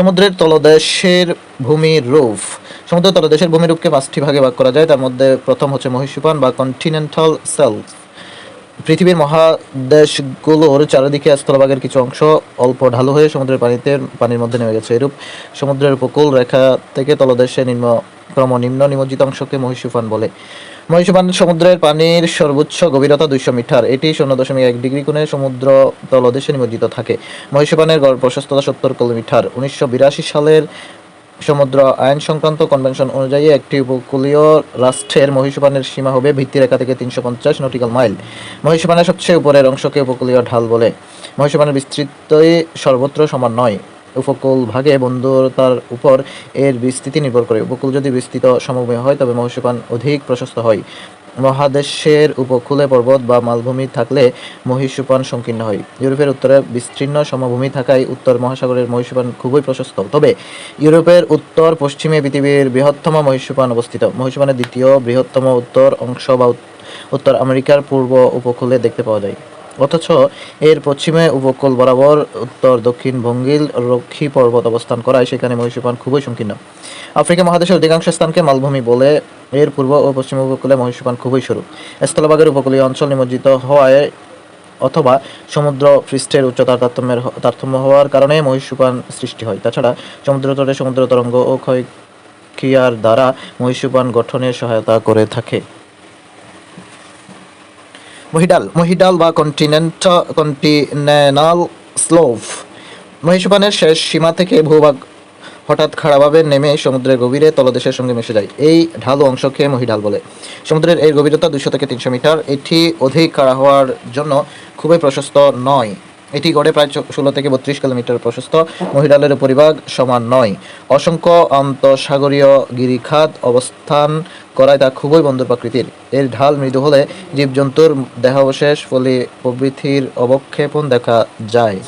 সমুদ্রের তলদেশের ভূমির রূপ। সমুদ্রের তলদেশের ভূমিরূপকে পাঁচটি ভাগে ভাগ করা যায়। তার মধ্যে প্রথম হচ্ছে মহীসোপান বা কন্টিনেন্টাল সেলফ পৃথিবীর মহাদেশগুলোর চারিদিকে স্থলভাগের কিছু অংশ অল্প ঢালু হয়ে সমুদ্রের পানিতে পানির মধ্যে নেমে গেছে। এরূপ সমুদ্রের উপকূল রেখা থেকে তলদেশে নিম্ন ক্রম নিম্ন নিমজ্জিত অংশকে মহীসোপান বলে। মহীসোপান সমুদ্রের পানির সর্বোচ্চ গভীরতা দুইশো মিটার। এটি শূন্য দশমিক এক ডিগ্রি কোণে সমুদ্র তলদেশে নিমজ্জিত থাকে। মহীসোপানের গড় প্রশস্ততা সত্তর কিলোমিটার। উনিশশো বিরাশি সালের সমুদ্র আইন সংক্রান্ত কনভেনশন অনুযায়ী একটি উপকূলীয় রাষ্ট্রের মহীসোপানের সীমা হবে ভিত্তিরেখা থেকে তিনশো পঞ্চাশ নটিক্যাল মাইল। মহীসোপানের সবচেয়ে উপরের অংশকে উপকূলীয় ঢাল বলে। মহীসোপানের বিস্তৃতই সর্বত্র সমান নয়। উপকূল ভাগে বন্ধুতার উপর এর বিস্তৃতি নির্ভর করে। উপকূল যদি বিস্তৃত সমভূমি হয়, তবে মহীসোপান অধিক প্রশস্ত হয়। মহাদেশের উপকূলে পর্বত বা মালভূমি থাকলে মহীসোপান সংকীর্ণ হয়। ইউরোপের উত্তরে বিস্তীর্ণ সমভূমি থাকায় উত্তর মহাসাগরের মহীসোপান খুবই প্রশস্ত। তবে ইউরোপের উত্তর পশ্চিমে পৃথিবীর বৃহত্তম মহীসোপান অবস্থিত। মহীসোপানের দ্বিতীয় বৃহত্তম উত্তর অংশ বা উত্তর আমেরিকার পূর্ব উপকূলে দেখতে পাওয়া যায়। অথচ এর পশ্চিমে উপকূল বরাবর, উত্তর, দক্ষিণ ভঙ্গিল রক্ষী পর্বত অবস্থান করায় সেখানে মহীসোপান খুবই সংকীর্ণ। আফ্রিকা মহাদেশের অধিকাংশ স্থানকে মালভূমি বলে এর পূর্ব ও পশ্চিম উপকূলে মহীসোপান খুবই সরু স্থলভাগের উপকূলীয় অঞ্চল নিমজ্জিত হওয়ায় অথবা সমুদ্র পৃষ্ঠের উচ্চতার তারতম্যের তারতম্য হওয়ার কারণে মহীসোপান সৃষ্টি হয়। তাছাড়া সমুদ্র তটে সমুদ্র তরঙ্গ ও ক্ষয়ক্রিয়ার দ্বারা মহীসোপান গঠনে সহায়তা করে থাকে। মহিডাল মহিডাল বা কন্টিনেন্ট কন্টিনেনাল স্লোভ মহিষপানের শেষ সীমা থেকে ভূভাগ হঠাৎ খাড়াভাবে নেমে সমুদ্রের গভীরে তলদেশের সঙ্গে মিশে যায়। এই ঢালু অংশকে মহিডাল বলে। সমুদ্রের এই গভীরতা দুশো থেকে তিনশো মিটার। এটি অধিক খাড়া হওয়ার জন্য খুবই প্রশস্ত নয়। এটি গড়ে প্রায় ষোলো থেকে বত্রিশ কিলোমিটার প্রশস্ত। মহিডালের পরিভাগ সমান নয়। অসংখ্য আন্তঃসাগরীয় গিরিখাত অবস্থান করায় তা খুবই বন্ধুর প্রকৃতির। এর ঢাল মৃদু হলে জীবজন্তুর দেহাবশেষ ফলে প্রভৃতির অবক্ষেপণ দেখা যায়।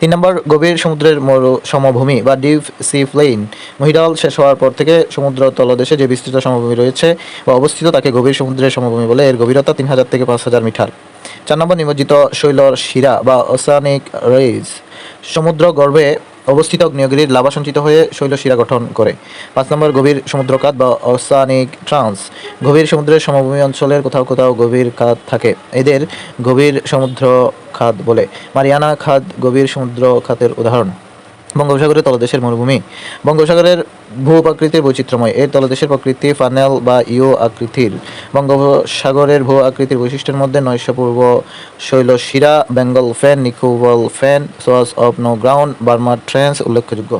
তিন নম্বর গভীর সমুদ্রের মরু সমভূমি বা ডিপ সি প্লেইন মহিডাল শেষ হওয়ার পর থেকে সমুদ্র তলদেশে যে বিস্তৃত সমভূমি রয়েছে বা অবস্থিত তাকে গভীর সমুদ্রের সমভূমি বলে এর গভীরতা তিন হাজার থেকে পাঁচ হাজার মিটার। চার নম্বর নিমজ্জিত শৈলর শিরা বা ওসানিক রেজ সমুদ্র গর্ভে অবস্থিত আগ্নেয়গিরির লাভা সঞ্চিত হয়ে শৈলশিরা গঠন করে। পাঁচ নম্বর গভীর সমুদ্রকাত বা অসানিক ট্রান্স। গভীর সমুদ্রের সমভূমি অঞ্চলের কোথাও কোথাও গভীর খাত থাকে। এদের গভীর সমুদ্র খাত বলে। মারিয়ানা খাত গভীর সমুদ্র খাতের উদাহরণ। বঙ্গোপসাগরের তলদেশের মরুভূমি। বঙ্গোপসাগরের ভূ প্রকৃতির বৈচিত্র্যময়, এর তলদেশের প্রকৃতি, ফানেল বা ইও আকৃতির। বঙ্গোপসাগরের ভূ আকৃতির বৈশিষ্ট্যের মধ্যে নৈশ পূর্ব শৈলশিরা, Bengal fan Nicobar fan swatch of no ground Burma trench উল্লেখযোগ্য।